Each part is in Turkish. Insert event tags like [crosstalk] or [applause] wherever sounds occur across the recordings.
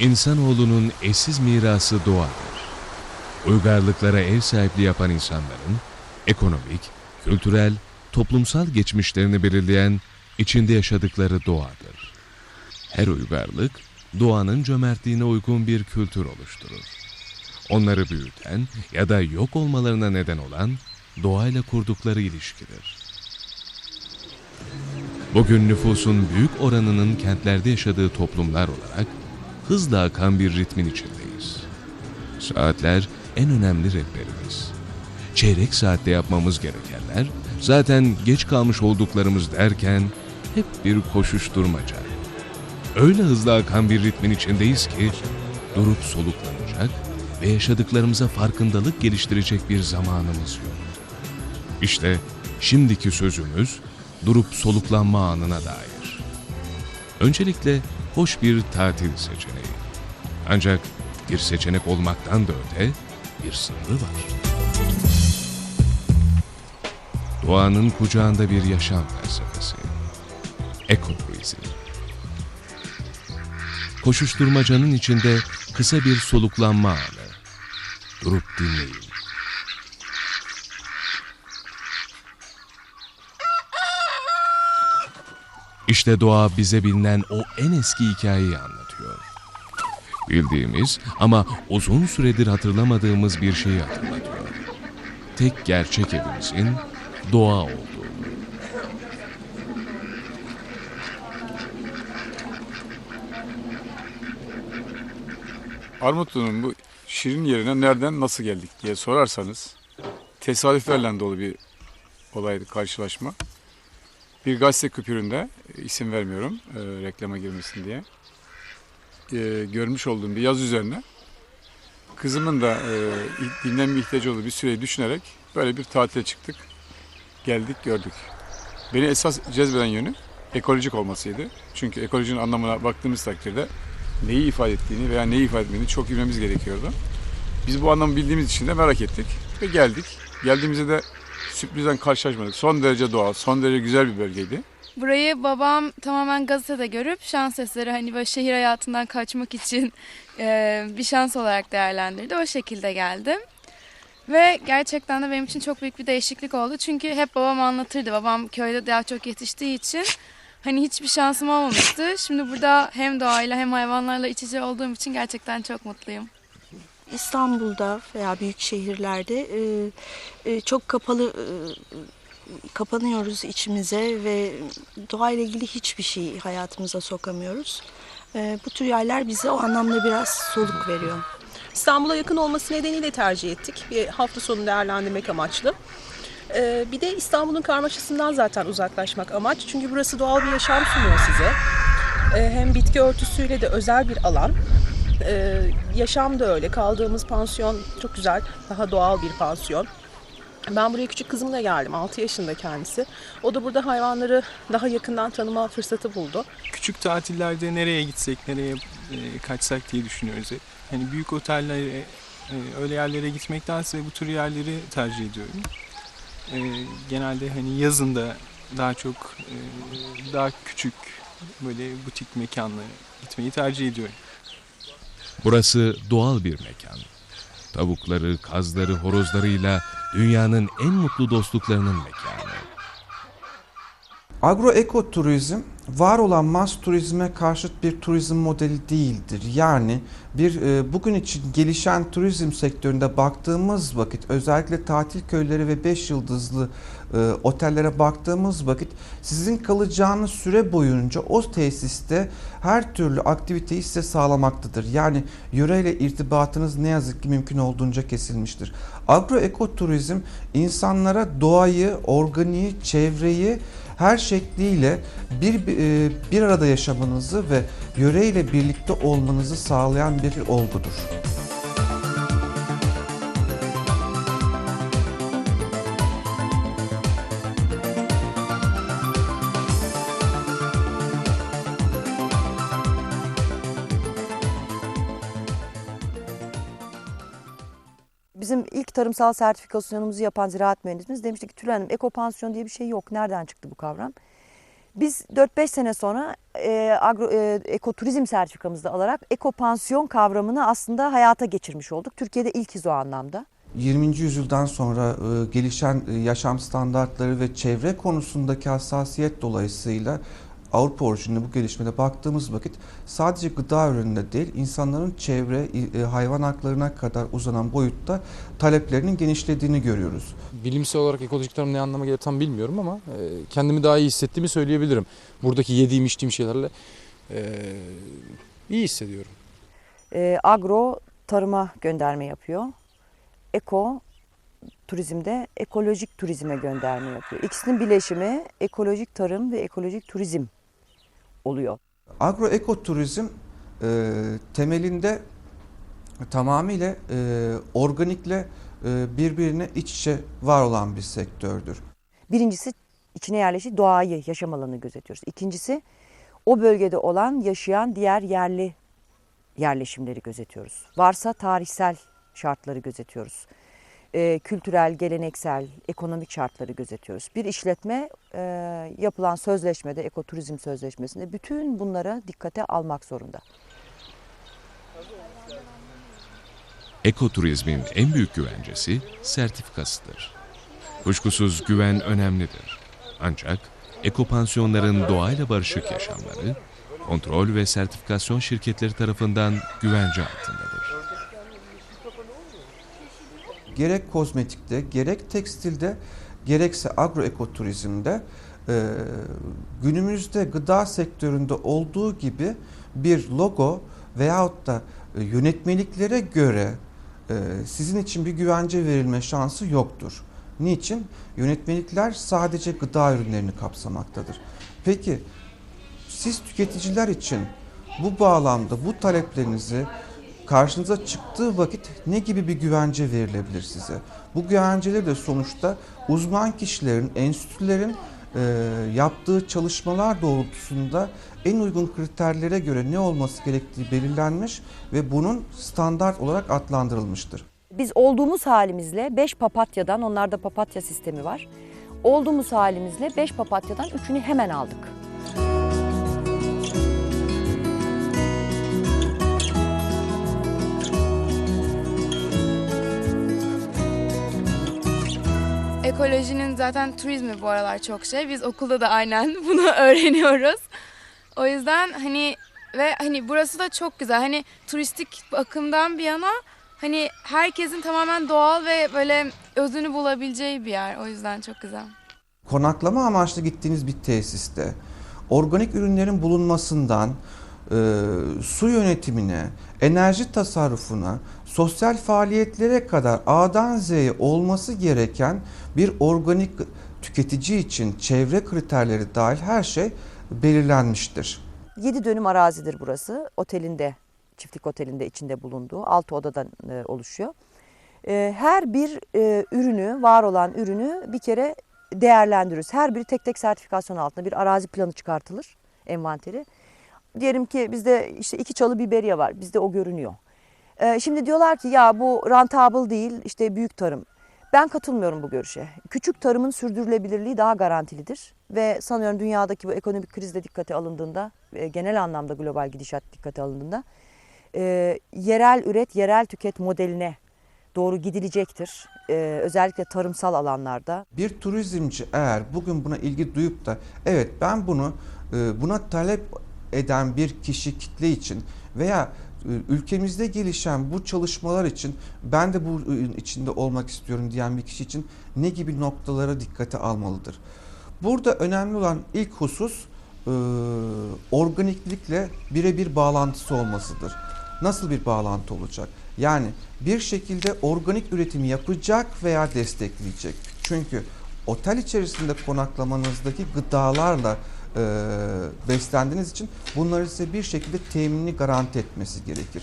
İnsanoğlunun eşsiz mirası doğadır. Uygarlıklara ev sahipliği yapan insanların ekonomik, kültürel, toplumsal geçmişlerini belirleyen içinde yaşadıkları doğadır. Her uygarlık doğanın cömertliğine uygun bir kültür oluşturur. Onları büyüten ya da yok olmalarına neden olan doğayla kurdukları ilişkidir. Bugün nüfusun büyük oranının kentlerde yaşadığı toplumlar olarak hızla akan bir ritmin içindeyiz. Saatler en önemli rehberimiz. Çeyrek saatte yapmamız gerekenler zaten geç kalmış olduklarımız derken hep bir koşuşturmaca. Öyle hızlı akan bir ritmin içindeyiz ki durup soluklanacak ve yaşadıklarımıza farkındalık geliştirecek bir zamanımız yok. İşte şimdiki sözümüz durup soluklanma anına dair. Öncelikle hoş bir tatil seçeneği. Ancak bir seçenek olmaktan da öte bir sınırı var. Doğanın kucağında bir yaşam felsefesi. Ekoturizm. Koşuşturmacanın içinde kısa bir soluklanma anı. Durup dinleyin. İşte doğa bize bilinen o en eski hikayeyi anlatıyor. Bildiğimiz ama uzun süredir hatırlamadığımız bir şeyi hatırlatıyor. Tek gerçek evimizin doğa olduğunu. Armutlu'nun bu şirin yerine nereden nasıl geldik diye sorarsanız tesadüflerle dolu bir olaydı karşılaşma. Bir gazete küpüründe e, isim vermiyorum e, reklama girmesin diye e, görmüş olduğum bir yazı üzerine kızımın da e, dinlenme ihtiyacı olduğu bir süreyi düşünerek böyle bir tatile çıktık. Geldik gördük. Beni esas cezbeden yönü ekolojik olmasıydı. Çünkü ekolojinin anlamına baktığımız takdirde neyi ifade ettiğini veya neyi ifade etmediğini çok bilmemiz gerekiyordu. Biz bu anlamı bildiğimiz için de merak ettik ve geldik. Geldiğimizde de sürprizden karşılaşmadık. Son derece doğal, son derece güzel bir bölgeydi. Burayı babam tamamen gazetede görüp şans eseri hani böyle şehir hayatından kaçmak için [laughs] e, bir şans olarak değerlendirdi. O şekilde geldim. Ve gerçekten de benim için çok büyük bir değişiklik oldu. Çünkü hep babam anlatırdı. Babam köyde daha çok yetiştiği için hani hiçbir şansım olmamıştı. Şimdi burada hem doğayla hem hayvanlarla iç içe olduğum için gerçekten çok mutluyum. İstanbul'da veya büyük şehirlerde e, e, çok kapalı e, kapanıyoruz içimize ve doğayla ilgili hiçbir şey hayatımıza sokamıyoruz. Bu tür yerler bize o anlamda biraz soluk veriyor. İstanbul'a yakın olması nedeniyle tercih ettik. Bir hafta sonu değerlendirmek amaçlı. Bir de İstanbul'un karmaşasından zaten uzaklaşmak amaç. Çünkü burası doğal bir yaşam sunuyor size. Hem bitki örtüsüyle de özel bir alan. Ee, yaşam da öyle. Kaldığımız pansiyon çok güzel. Daha doğal bir pansiyon. Ben buraya küçük kızımla geldim. 6 yaşında kendisi. O da burada hayvanları daha yakından tanıma fırsatı buldu. küçük tatillerde nereye gitsek, nereye e, kaçsak diye düşünüyoruz. Hani büyük otellere, e, öyle yerlere gitmektense bu tür yerleri tercih ediyorum. E, genelde hani yazın da daha çok e, daha küçük böyle butik mekanlara gitmeyi tercih ediyorum. Burası doğal bir mekan. Tavukları, kazları, horozlarıyla dünyanın en mutlu dostluklarının mekanı. Agroekoturizm var olan mas turizme karşıt bir turizm modeli değildir. Yani bir e, bugün için gelişen turizm sektöründe baktığımız vakit özellikle tatil köyleri ve 5 yıldızlı e, otellere baktığımız vakit sizin kalacağınız süre boyunca o tesiste her türlü aktiviteyi size sağlamaktadır. Yani yöreyle irtibatınız ne yazık ki mümkün olduğunca kesilmiştir. Agroekoturizm insanlara doğayı, organiği, çevreyi her şekliyle bir e, bir arada yaşamanızı ve yöreyle birlikte olmanızı sağlayan bir olgudur. İlk tarımsal sertifikasyonumuzu yapan ziraat mühendisimiz demişti ki Tülay Hanım ekopansiyon diye bir şey yok. Nereden çıktı bu kavram? Biz 4-5 sene sonra e, agro, e, ekoturizm sertifikamızı da alarak ekopansiyon kavramını aslında hayata geçirmiş olduk. Türkiye'de ilkiz o anlamda. 20. yüzyıldan sonra e, gelişen e, yaşam standartları ve çevre konusundaki hassasiyet dolayısıyla Avrupa orijinli bu gelişmede baktığımız vakit sadece gıda ürününde değil insanların çevre, e, hayvan haklarına kadar uzanan boyutta taleplerinin genişlediğini görüyoruz. Bilimsel olarak ekolojik tarım ne anlama gelir tam bilmiyorum ama e, kendimi daha iyi hissettiğimi söyleyebilirim. Buradaki yediğim içtiğim şeylerle e, iyi hissediyorum. E, agro tarıma gönderme yapıyor. Eko turizmde ekolojik turizme gönderme yapıyor. İkisinin bileşimi ekolojik tarım ve ekolojik turizm oluyor. Agroekoturizm e, temelinde tamamıyla e, organikle e, birbirine iç içe var olan bir sektördür. Birincisi içine yerleşik doğayı, yaşam alanını gözetiyoruz. İkincisi o bölgede olan yaşayan diğer yerli yerleşimleri gözetiyoruz. Varsa tarihsel şartları gözetiyoruz. Ee, kültürel, geleneksel, ekonomik şartları gözetiyoruz. Bir işletme e, yapılan sözleşmede, ekoturizm sözleşmesinde bütün bunlara dikkate almak zorunda. Ekoturizmin en büyük güvencesi sertifikasıdır. Kuşkusuz güven önemlidir. Ancak ekopansiyonların doğayla barışık yaşamları, kontrol ve sertifikasyon şirketleri tarafından güvence altındadır. Gerek kozmetikte, gerek tekstilde, gerekse agroekoturizmde e, günümüzde gıda sektöründe olduğu gibi bir logo veyahut da e, yönetmeliklere göre e, sizin için bir güvence verilme şansı yoktur. Niçin? Yönetmelikler sadece gıda ürünlerini kapsamaktadır. Peki siz tüketiciler için bu bağlamda bu taleplerinizi karşınıza çıktığı vakit ne gibi bir güvence verilebilir size? Bu güvenceleri de sonuçta uzman kişilerin, enstitülerin e, yaptığı çalışmalar doğrultusunda en uygun kriterlere göre ne olması gerektiği belirlenmiş ve bunun standart olarak adlandırılmıştır. Biz olduğumuz halimizle 5 papatyadan, onlarda papatya sistemi var. Olduğumuz halimizle 5 papatyadan 3'ünü hemen aldık. Ekolojinin zaten turizmi bu aralar çok şey. Biz okulda da aynen [laughs] bunu öğreniyoruz. O yüzden hani ve hani burası da çok güzel. Hani turistik bakımdan bir yana hani herkesin tamamen doğal ve böyle özünü bulabileceği bir yer. O yüzden çok güzel. konaklama amaçlı gittiğiniz bir tesiste organik ürünlerin bulunmasından e, su yönetimine, enerji tasarrufuna, sosyal faaliyetlere kadar A'dan Z'ye olması gereken bir organik tüketici için çevre kriterleri dahil her şey belirlenmiştir. 7 dönüm arazidir burası. Otelinde, çiftlik otelinde içinde bulunduğu 6 odadan e, oluşuyor. E, her bir e, ürünü, var olan ürünü bir kere değerlendiriyoruz. Her biri tek tek sertifikasyon altında bir arazi planı çıkartılır, envanteri. Diyelim ki bizde işte iki çalı biberiye var, bizde o görünüyor. Şimdi diyorlar ki ya bu rentable değil, işte büyük tarım. Ben katılmıyorum bu görüşe. Küçük tarımın sürdürülebilirliği daha garantilidir. Ve sanıyorum dünyadaki bu ekonomik krizde dikkate alındığında, e, genel anlamda global gidişat dikkate alındığında e, yerel üret, yerel tüket modeline doğru gidilecektir. E, özellikle tarımsal alanlarda. Bir turizmci eğer bugün buna ilgi duyup da evet ben bunu buna talep eden bir kişi kitle için veya ülkemizde gelişen bu çalışmalar için ben de bu içinde olmak istiyorum diyen bir kişi için ne gibi noktalara dikkate almalıdır? Burada önemli olan ilk husus e, organiklikle birebir bağlantısı olmasıdır. Nasıl bir bağlantı olacak? Yani bir şekilde organik üretimi yapacak veya destekleyecek. Çünkü otel içerisinde konaklamanızdaki gıdalarla e, beslendiğiniz için bunları size bir şekilde teminini garanti etmesi gerekir.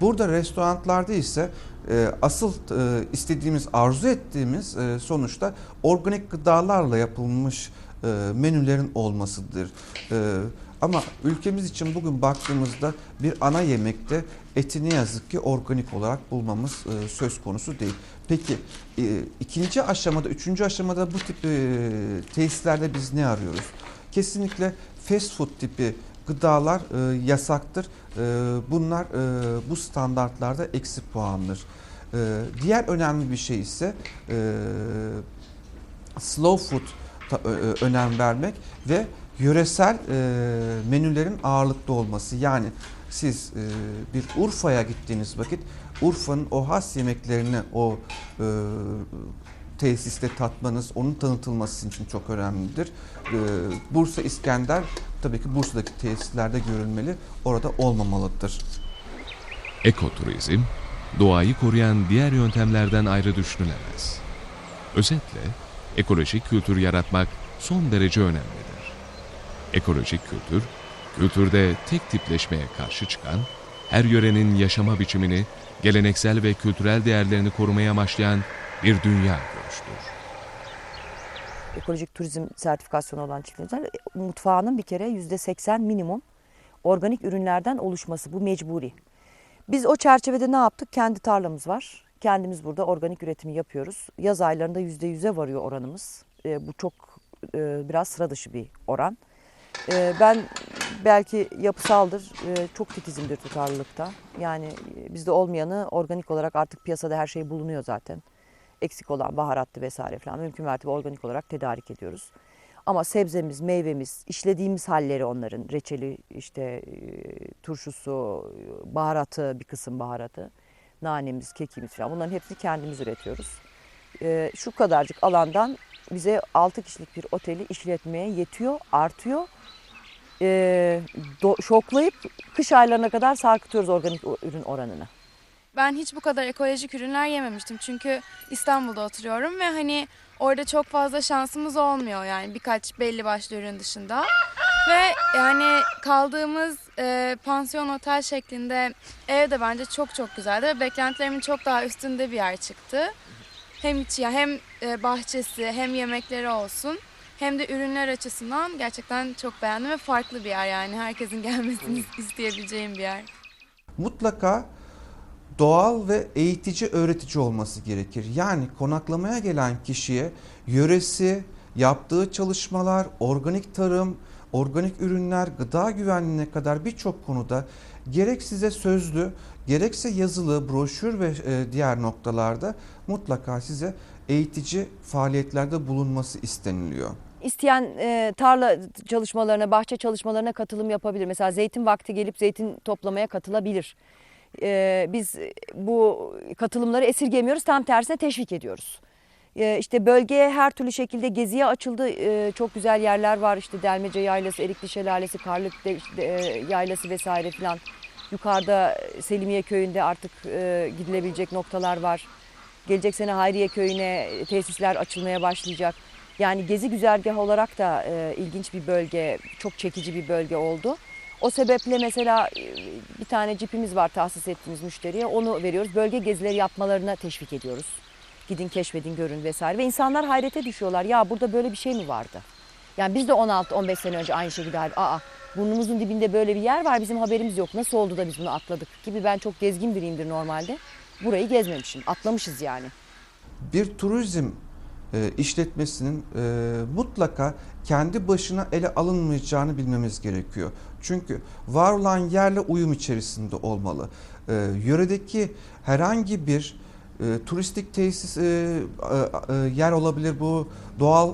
Burada restoranlarda ise e, asıl e, istediğimiz, arzu ettiğimiz e, sonuçta organik gıdalarla yapılmış e, menülerin olmasıdır. E, ama ülkemiz için bugün baktığımızda bir ana yemekte eti ne yazık ki organik olarak bulmamız e, söz konusu değil. Peki e, ikinci aşamada, üçüncü aşamada bu tip e, tesislerde biz ne arıyoruz? Kesinlikle fast food tipi gıdalar e, yasaktır. E, bunlar e, bu standartlarda eksi puandır. E, diğer önemli bir şey ise e, slow food ta- ö- ö- önem vermek ve yöresel e, menülerin ağırlıklı olması. Yani siz e, bir Urfa'ya gittiğiniz vakit Urfa'nın o has yemeklerini o e, tesiste tatmanız, onun tanıtılması için çok önemlidir. E, Bursa İskender tabii ki Bursa'daki tesislerde görülmeli, orada olmamalıdır. Ekoturizm, doğayı koruyan diğer yöntemlerden ayrı düşünülemez. Özetle, ekolojik kültür yaratmak son derece önemlidir. Ekolojik kültür, kültürde tek tipleşmeye karşı çıkan, her yörenin yaşama biçimini, geleneksel ve kültürel değerlerini korumaya amaçlayan bir dünya görüştür. ekolojik turizm sertifikasyonu olan çiftlikler mutfağının bir kere yüzde seksen minimum organik ürünlerden oluşması bu mecburi. Biz o çerçevede ne yaptık? Kendi tarlamız var. Kendimiz burada organik üretimi yapıyoruz. Yaz aylarında yüzde yüze varıyor oranımız. E, bu çok e, biraz sıra dışı bir oran. E, ben belki yapısaldır, e, çok titizimdir tutarlılıkta. Yani e, bizde olmayanı organik olarak artık piyasada her şey bulunuyor zaten eksik olan baharattı vesaire falan mümkün mertebe organik olarak tedarik ediyoruz. Ama sebzemiz, meyvemiz, işlediğimiz halleri onların reçeli, işte e, turşusu, baharatı, bir kısım baharatı, nanemiz, kekimiz falan bunların hepsini kendimiz üretiyoruz. E, Şu kadarcık alandan bize 6 kişilik bir oteli işletmeye yetiyor, artıyor. E, şoklayıp kış aylarına kadar sarkıtıyoruz organik ürün oranını. Ben hiç bu kadar ekolojik ürünler yememiştim. Çünkü İstanbul'da oturuyorum ve hani orada çok fazla şansımız olmuyor yani birkaç belli başlı ürün dışında. Ve yani kaldığımız e, pansiyon otel şeklinde ev de bence çok çok güzeldi ve beklentilerimin çok daha üstünde bir yer çıktı. Hem içi hem e, bahçesi hem yemekleri olsun hem de ürünler açısından gerçekten çok beğendim ve farklı bir yer yani herkesin gelmesini isteyebileceğim bir yer. mutlaka doğal ve eğitici öğretici olması gerekir. Yani konaklamaya gelen kişiye yöresi, yaptığı çalışmalar, organik tarım, organik ürünler, gıda güvenliğine kadar birçok konuda gerek size sözlü, gerekse yazılı, broşür ve e, diğer noktalarda mutlaka size eğitici faaliyetlerde bulunması isteniliyor. İsteyen e, tarla çalışmalarına, bahçe çalışmalarına katılım yapabilir. Mesela zeytin vakti gelip zeytin toplamaya katılabilir. E, biz bu katılımları esirgemiyoruz, tam tersine teşvik ediyoruz. E, işte bölgeye her türlü şekilde geziye açıldı. E, çok güzel yerler var. İşte Delmece Yaylası, Erikli Şelalesi, de- e, Yaylası vesaire filan. Yukarıda Selimiye Köyü'nde artık e, gidilebilecek noktalar var. Gelecek sene Hayriye Köyü'ne tesisler açılmaya başlayacak. Yani gezi güzergahı olarak da e, ilginç bir bölge, çok çekici bir bölge oldu. O sebeple mesela e, bir tane cipimiz var tahsis ettiğimiz müşteriye. Onu veriyoruz. Bölge gezileri yapmalarına teşvik ediyoruz. Gidin keşfedin, görün vesaire. Ve insanlar hayrete düşüyorlar. Ya burada böyle bir şey mi vardı? Yani biz de 16-15 sene önce aynı şekilde aa burnumuzun dibinde böyle bir yer var bizim haberimiz yok. Nasıl oldu da biz bunu atladık gibi ben çok gezgin biriyimdir normalde. Burayı gezmemişim. Atlamışız yani. bir turizm e, işletmesinin e, mutlaka kendi başına ele alınmayacağını bilmemiz gerekiyor. Çünkü var olan yerle uyum içerisinde olmalı. E, yöredeki herhangi bir e, turistik tesis e, e, yer olabilir, bu doğal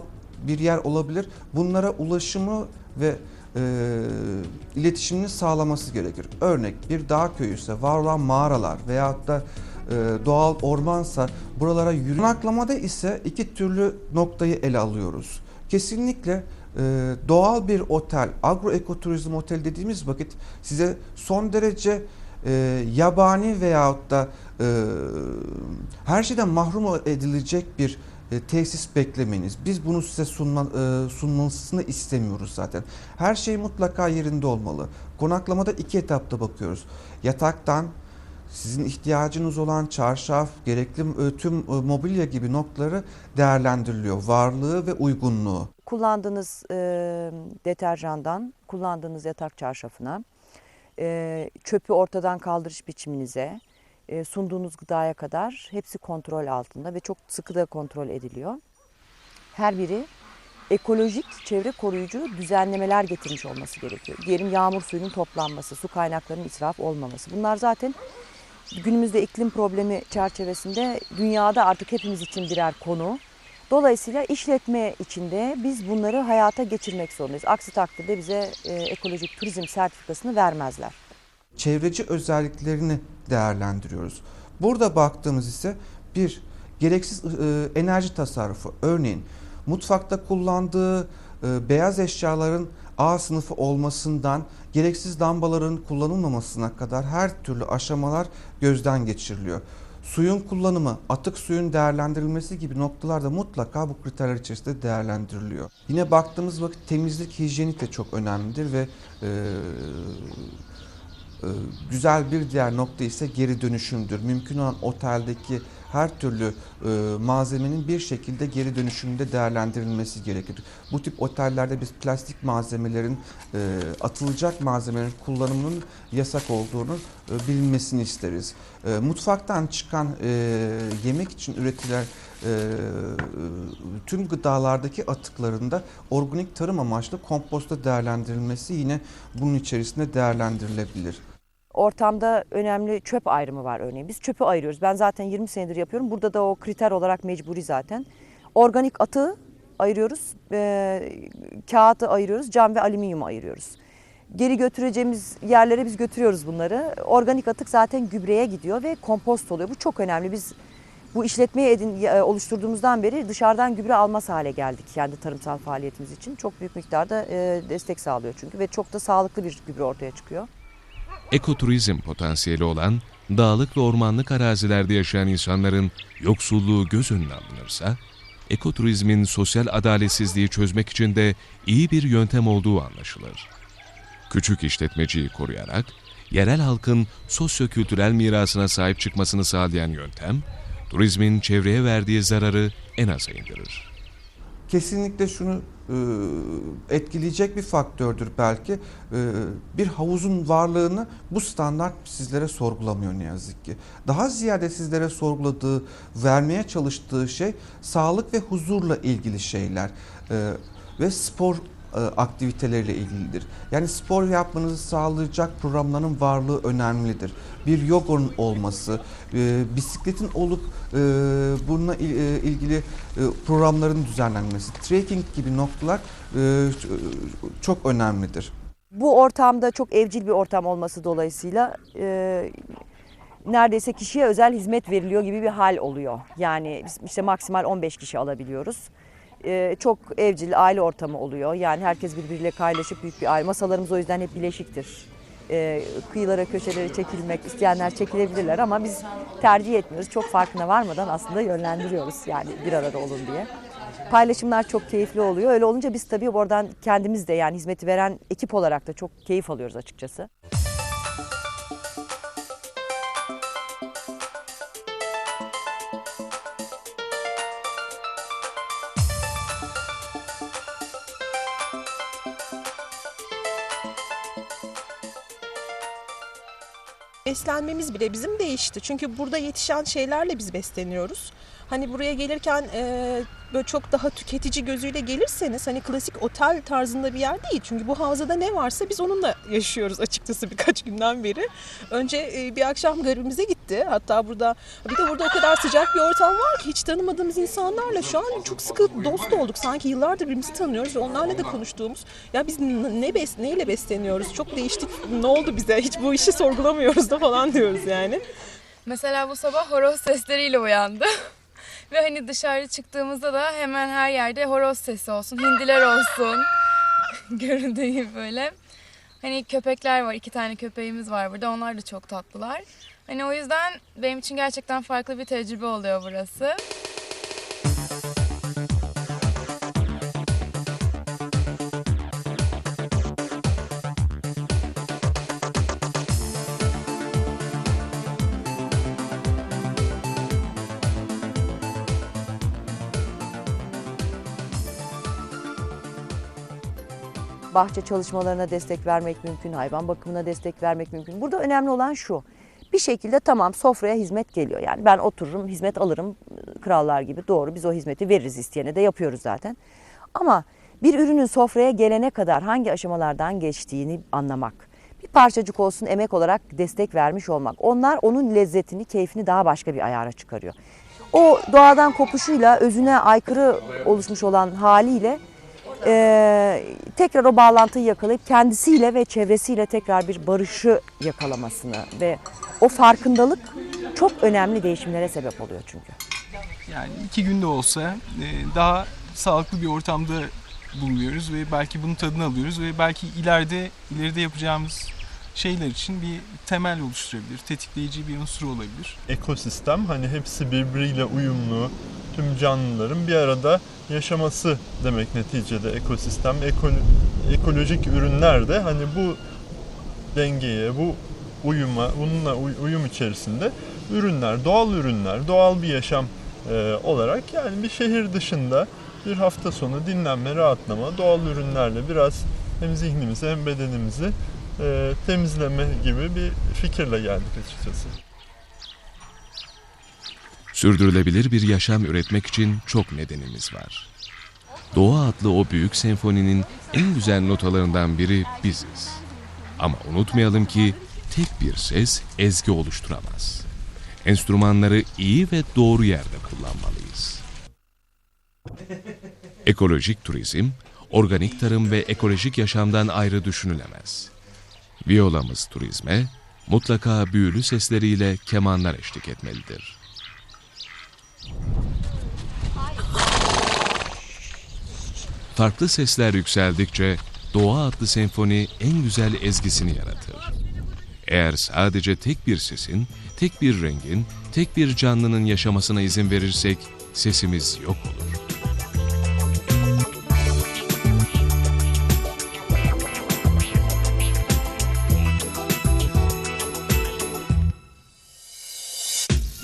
bir yer olabilir. Bunlara ulaşımı ve e, iletişimini sağlaması gerekir. Örnek bir dağ köyü ise var olan mağaralar veyahut da e, doğal ormansa buralara yürü. Konaklamada ise iki türlü noktayı ele alıyoruz. Kesinlikle e, doğal bir otel, agroekoturizm otel dediğimiz vakit size son derece e, yabani veyahut da e, her şeyden mahrum edilecek bir e, tesis beklemeniz. Biz bunu size sunma, e, sunmasını istemiyoruz zaten. Her şey mutlaka yerinde olmalı. Konaklamada iki etapta bakıyoruz. Yataktan sizin ihtiyacınız olan çarşaf, gerekli e, tüm e, mobilya gibi noktaları değerlendiriliyor. Varlığı ve uygunluğu. Kullandığınız e, deterjandan, kullandığınız yatak çarşafına, e, çöpü ortadan kaldırış biçiminize, e, sunduğunuz gıdaya kadar hepsi kontrol altında ve çok sıkı da kontrol ediliyor. Her biri ekolojik, çevre koruyucu düzenlemeler getirmiş olması gerekiyor. Diyelim yağmur suyunun toplanması, su kaynaklarının israf olmaması. Bunlar zaten günümüzde iklim problemi çerçevesinde dünyada artık hepimiz için birer konu. Dolayısıyla işletme içinde biz bunları hayata geçirmek zorundayız. Aksi takdirde bize e, ekolojik turizm sertifikasını vermezler. çevreci özelliklerini değerlendiriyoruz. Burada baktığımız ise bir gereksiz e, enerji tasarrufu. Örneğin mutfakta kullandığı e, beyaz eşyaların A sınıfı olmasından gereksiz lambaların kullanılmamasına kadar her türlü aşamalar gözden geçiriliyor. Suyun kullanımı, atık suyun değerlendirilmesi gibi noktalarda mutlaka bu kriterler içerisinde değerlendiriliyor. Yine baktığımız vakit temizlik, hijyenik de çok önemlidir ve e, ee, güzel bir diğer nokta ise geri dönüşümdür. Mümkün olan oteldeki her türlü e, malzemenin bir şekilde geri dönüşümde değerlendirilmesi gerekir. Bu tip otellerde biz plastik malzemelerin e, atılacak malzemelerin kullanımının yasak olduğunu e, bilinmesini isteriz. E, mutfaktan çıkan e, yemek için üretilen e, tüm gıdalardaki atıklarında organik tarım amaçlı komposta değerlendirilmesi yine bunun içerisinde değerlendirilebilir. Ortamda önemli çöp ayrımı var örneğin. Biz çöpü ayırıyoruz. Ben zaten 20 senedir yapıyorum. Burada da o kriter olarak mecburi zaten. Organik atığı ayırıyoruz. E, kağıtı ayırıyoruz. Cam ve alüminyumu ayırıyoruz. Geri götüreceğimiz yerlere biz götürüyoruz bunları. Organik atık zaten gübreye gidiyor ve kompost oluyor. Bu çok önemli. Biz bu işletmeyi edin, e, oluşturduğumuzdan beri dışarıdan gübre almaz hale geldik kendi tarımsal faaliyetimiz için. Çok büyük miktarda e, destek sağlıyor çünkü ve çok da sağlıklı bir gübre ortaya çıkıyor. Ekoturizm potansiyeli olan dağlık ve ormanlık arazilerde yaşayan insanların yoksulluğu göz önüne alınırsa, ekoturizmin sosyal adaletsizliği çözmek için de iyi bir yöntem olduğu anlaşılır. Küçük işletmeciyi koruyarak, yerel halkın sosyo-kültürel mirasına sahip çıkmasını sağlayan yöntem, turizmin çevreye verdiği zararı en aza indirir. Kesinlikle şunu e, etkileyecek bir faktördür belki. E, bir havuzun varlığını bu standart sizlere sorgulamıyor ne yazık ki. Daha ziyade sizlere sorguladığı, vermeye çalıştığı şey sağlık ve huzurla ilgili şeyler. E, ve spor aktiviteleriyle ilgilidir. Yani spor yapmanızı sağlayacak programların varlığı önemlidir. Bir yoganın olması, e, bisikletin olup e, bununla il- e, ilgili e, programların düzenlenmesi, trekking gibi noktalar e, çok önemlidir. Bu ortamda çok evcil bir ortam olması dolayısıyla e, neredeyse kişiye özel hizmet veriliyor gibi bir hal oluyor. Yani işte maksimal 15 kişi alabiliyoruz. E, çok evcil aile ortamı oluyor. Yani herkes birbiriyle kaynaşıp büyük bir aile. Masalarımız o yüzden hep bileşiktir. E, kıyılara, köşelere çekilmek isteyenler çekilebilirler ama biz tercih etmiyoruz. Çok farkına varmadan aslında yönlendiriyoruz yani bir arada olun diye. Paylaşımlar çok keyifli oluyor. Öyle olunca biz tabii oradan kendimiz de yani hizmeti veren ekip olarak da çok keyif alıyoruz açıkçası. Beslenmemiz bile bizim değişti. Çünkü burada yetişen şeylerle biz besleniyoruz. Hani buraya gelirken e, böyle çok daha tüketici gözüyle gelirseniz hani klasik otel tarzında bir yer değil. Çünkü bu havzada ne varsa biz onunla yaşıyoruz açıkçası birkaç günden beri. Önce e, bir akşam garibimize gitti. Hatta burada bir de burada o kadar sıcak bir ortam var ki hiç tanımadığımız insanlarla şu an çok sıkı dost olduk. Sanki yıllardır birbirimizi tanıyoruz ve onlarla da konuştuğumuz ya biz ne bes neyle besleniyoruz? Çok değiştik. Ne oldu bize? Hiç bu işi sorgulamıyoruz da falan diyoruz yani. Mesela bu sabah horoz sesleriyle uyandım. Ve hani dışarı çıktığımızda da hemen her yerde horoz sesi olsun, hindiler olsun. [laughs] Göründüğü böyle. Hani köpekler var, iki tane köpeğimiz var burada. Onlar da çok tatlılar. Hani o yüzden benim için gerçekten farklı bir tecrübe oluyor burası. Bahçe çalışmalarına destek vermek mümkün, hayvan bakımına destek vermek mümkün. Burada önemli olan şu. Bir şekilde tamam sofraya hizmet geliyor. Yani ben otururum, hizmet alırım krallar gibi. Doğru biz o hizmeti veririz isteyene de yapıyoruz zaten. Ama bir ürünün sofraya gelene kadar hangi aşamalardan geçtiğini anlamak, bir parçacık olsun emek olarak destek vermiş olmak. Onlar onun lezzetini, keyfini daha başka bir ayara çıkarıyor. O doğadan kopuşuyla özüne aykırı oluşmuş olan haliyle eee, tekrar o bağlantıyı yakalayıp kendisiyle ve çevresiyle tekrar bir barışı yakalamasını ve o farkındalık çok önemli değişimlere sebep oluyor çünkü. Yani iki günde olsa e, daha sağlıklı bir ortamda bulunuyoruz ve belki bunun tadını alıyoruz ve belki ileride ileride yapacağımız şeyler için bir temel oluşturabilir, tetikleyici bir unsur olabilir. ekosistem hani hepsi birbiriyle uyumlu tüm canlıların bir arada yaşaması demek neticede ekosistem Eko- ekolojik ürünler de hani bu dengeye bu uyuma bununla uy- uyum içerisinde ürünler doğal ürünler doğal bir yaşam e, olarak yani bir şehir dışında bir hafta sonu dinlenme rahatlama doğal ürünlerle biraz hem zihnimizi hem bedenimizi e, temizleme gibi bir fikirle geldik açıkçası. Sürdürülebilir bir yaşam üretmek için çok nedenimiz var. Doğa adlı o büyük senfoninin en güzel notalarından biri biziz. Ama unutmayalım ki tek bir ses ezgi oluşturamaz. Enstrümanları iyi ve doğru yerde kullanmalıyız. Ekolojik turizm, organik tarım ve ekolojik yaşamdan ayrı düşünülemez. Violamız turizme mutlaka büyülü sesleriyle kemanlar eşlik etmelidir. Farklı sesler yükseldikçe Doğa adlı senfoni en güzel ezgisini yaratır. Eğer sadece tek bir sesin, tek bir rengin, tek bir canlının yaşamasına izin verirsek sesimiz yok olur.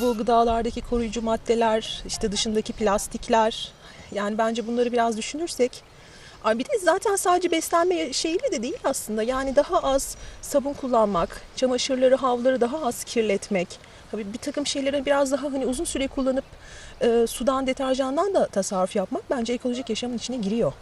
Bu gıdalardaki koruyucu maddeler, işte dışındaki plastikler. Yani bence bunları biraz düşünürsek. Bir de zaten sadece beslenme şeyiyle de değil aslında. Yani daha az sabun kullanmak, çamaşırları, havları daha az kirletmek. Tabii bir takım şeyleri biraz daha hani uzun süre kullanıp e, sudan, deterjandan da tasarruf yapmak bence ekolojik yaşamın içine giriyor.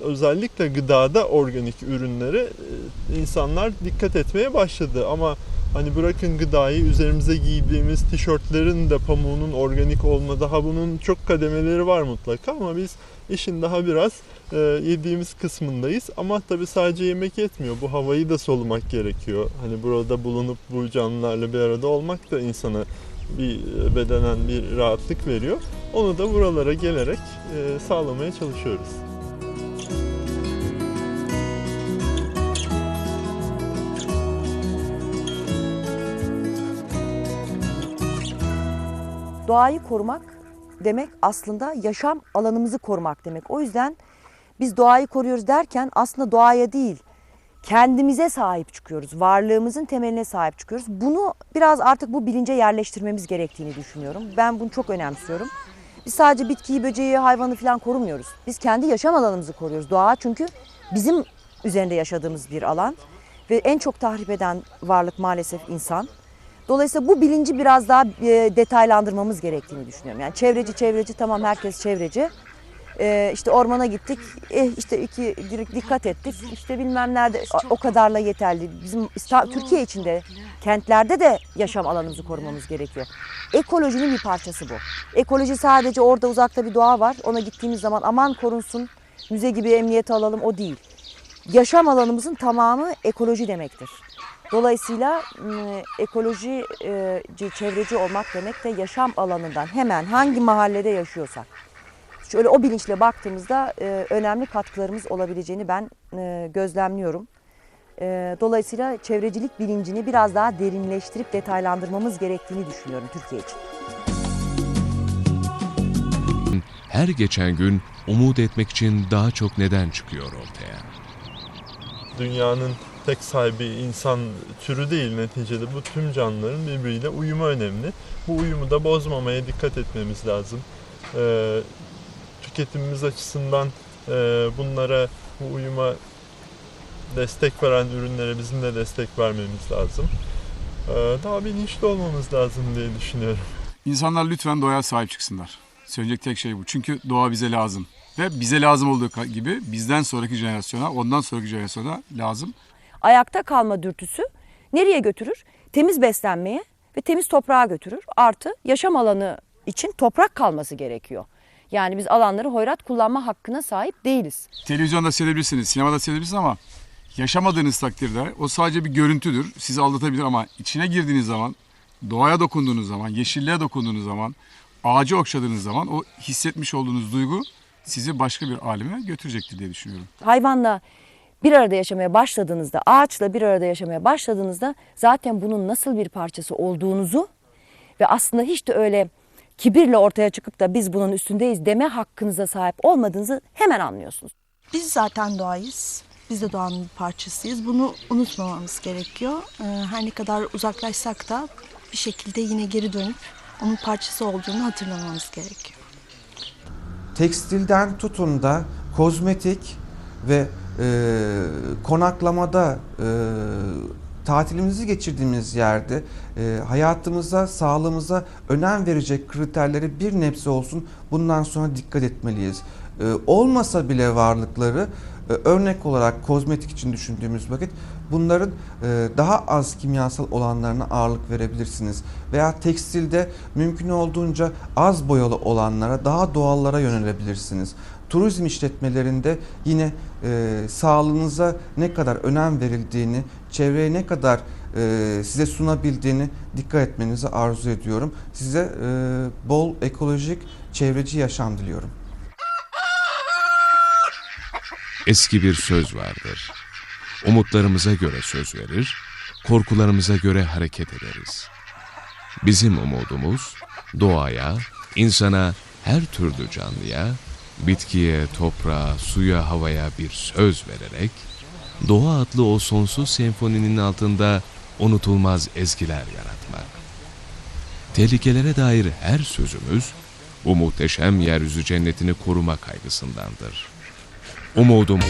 özellikle gıdada organik ürünlere e, insanlar dikkat etmeye başladı ama hani bırakın gıdayı üzerimize giydiğimiz tişörtlerin de pamuğunun organik olma daha bunun çok kademeleri var mutlaka ama biz işin daha biraz e, yediğimiz kısmındayız. Ama tabii sadece yemek yetmiyor bu havayı da solumak gerekiyor. Hani burada bulunup bu canlılarla bir arada olmak da insana bir e, bedenen bir rahatlık veriyor. Onu da buralara gelerek e, sağlamaya çalışıyoruz. Doğayı korumak demek aslında yaşam alanımızı korumak demek. O yüzden biz doğayı koruyoruz derken aslında doğaya değil, kendimize sahip çıkıyoruz. Varlığımızın temeline sahip çıkıyoruz. Bunu biraz artık bu bilince yerleştirmemiz gerektiğini düşünüyorum. Ben bunu çok önemsiyorum. Biz sadece bitkiyi, böceği, hayvanı falan korumuyoruz. Biz kendi yaşam alanımızı koruyoruz. Doğa çünkü bizim üzerinde yaşadığımız bir alan ve en çok tahrip eden varlık maalesef insan. Dolayısıyla bu bilinci biraz daha e, detaylandırmamız gerektiğini düşünüyorum. Yani çevreci çevreci tamam herkes çevreci. E, işte ormana gittik, eh işte iki dikkat ettik. İşte bilmem nerede o kadarla yeterli. Bizim Türkiye içinde kentlerde de yaşam alanımızı korumamız gerekiyor. Ekolojinin bir parçası bu. Ekoloji sadece orada uzakta bir doğa var. Ona gittiğimiz zaman aman korunsun, müze gibi emniyete alalım o değil. Yaşam alanımızın tamamı ekoloji demektir. Dolayısıyla ekoloji, çevreci olmak demek de yaşam alanından hemen hangi mahallede yaşıyorsak. Şöyle o bilinçle baktığımızda önemli katkılarımız olabileceğini ben gözlemliyorum. Dolayısıyla çevrecilik bilincini biraz daha derinleştirip detaylandırmamız gerektiğini düşünüyorum Türkiye için. Her geçen gün umut etmek için daha çok neden çıkıyor ortaya. dünyanın tek sahibi insan türü değil neticede bu tüm canlıların birbiriyle uyumu önemli. Bu uyumu da bozmamaya dikkat etmemiz lazım. Ee, tüketimimiz açısından e, bunlara bu uyuma destek veren ürünlere bizim de destek vermemiz lazım. Ee, daha bilinçli olmamız lazım diye düşünüyorum. İnsanlar lütfen doğaya sahip çıksınlar. Söyleyecek tek şey bu. Çünkü doğa bize lazım. Ve bize lazım olduğu gibi bizden sonraki jenerasyona, ondan sonraki jenerasyona lazım. Ayakta kalma dürtüsü nereye götürür? Temiz beslenmeye ve temiz toprağa götürür. Artı yaşam alanı için toprak kalması gerekiyor. Yani biz alanları hoyrat kullanma hakkına sahip değiliz. Televizyonda seyredebilirsiniz, sinemada seyredebilirsiniz ama yaşamadığınız takdirde o sadece bir görüntüdür. Sizi aldatabilir ama içine girdiğiniz zaman, doğaya dokunduğunuz zaman, yeşilliğe dokunduğunuz zaman, ağacı okşadığınız zaman o hissetmiş olduğunuz duygu sizi başka bir aleme götürecektir diye düşünüyorum. Hayvanla bir arada yaşamaya başladığınızda, ağaçla bir arada yaşamaya başladığınızda zaten bunun nasıl bir parçası olduğunuzu ve aslında hiç de öyle kibirle ortaya çıkıp da biz bunun üstündeyiz deme hakkınıza sahip olmadığınızı hemen anlıyorsunuz. Biz zaten doğayız. Biz de doğanın bir parçasıyız. Bunu unutmamamız gerekiyor. Ee, Her ne kadar uzaklaşsak da bir şekilde yine geri dönüp onun parçası olduğunu hatırlamamız gerekiyor. tekstilden tutun da kozmetik ve e, konaklamada e, tatilimizi geçirdiğimiz yerde e, hayatımıza, sağlığımıza önem verecek kriterleri bir nebze olsun bundan sonra dikkat etmeliyiz. E, olmasa bile varlıkları e, örnek olarak kozmetik için düşündüğümüz vakit bunların e, daha az kimyasal olanlarına ağırlık verebilirsiniz. Veya tekstilde mümkün olduğunca az boyalı olanlara, daha doğallara yönelebilirsiniz. Turizm işletmelerinde yine e, sağlığınıza ne kadar önem verildiğini, çevreye ne kadar e, size sunabildiğini dikkat etmenizi arzu ediyorum. Size e, bol ekolojik, çevreci yaşam diliyorum. Eski bir söz vardır. Umutlarımıza göre söz verir, korkularımıza göre hareket ederiz. Bizim umudumuz doğaya, insana, her türlü canlıya, bitkiye, toprağa, suya, havaya bir söz vererek, doğa adlı o sonsuz senfoninin altında unutulmaz ezgiler yaratmak. Tehlikelere dair her sözümüz, bu muhteşem yeryüzü cennetini koruma kaygısındandır. Umudum